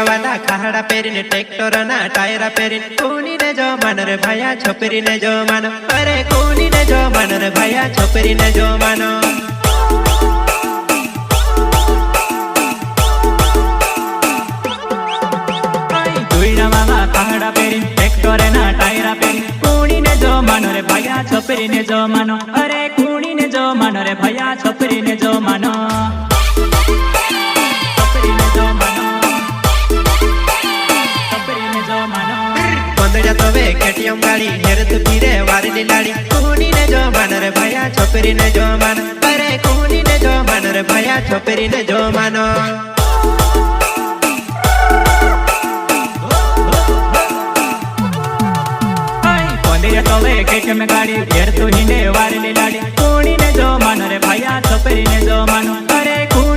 તાહડા પહેરીને ટ્રેક્ટર ના ટાયરા પહેરીને કોનીને જો માન રે ભાયા છોકરીને જો માનો અરે કોનીને જો માન રે ભાયા છોકરીને જો માનો ધોઈડામાં કાહડા પહેરીને ટ્રેક્ટરે ના ટાયરા પહેરીને કુણીને જો માનો રે ભયા છોકરીને જો માનો કોંદડા તો વે કેટીએમ ગાડી હેરત પીરે વારની લાડી. કોનીને જો માન રે ભાયા જો અરે કોનીને જો માન રે ભાયા, છોકરીને જો માનો કોંદિયા તો વે કેમ ગાડી ઘેર તો હિંડે વારેલી લાડી. કુણીને જો માનો રે ભયા, છોકરીને જો માનો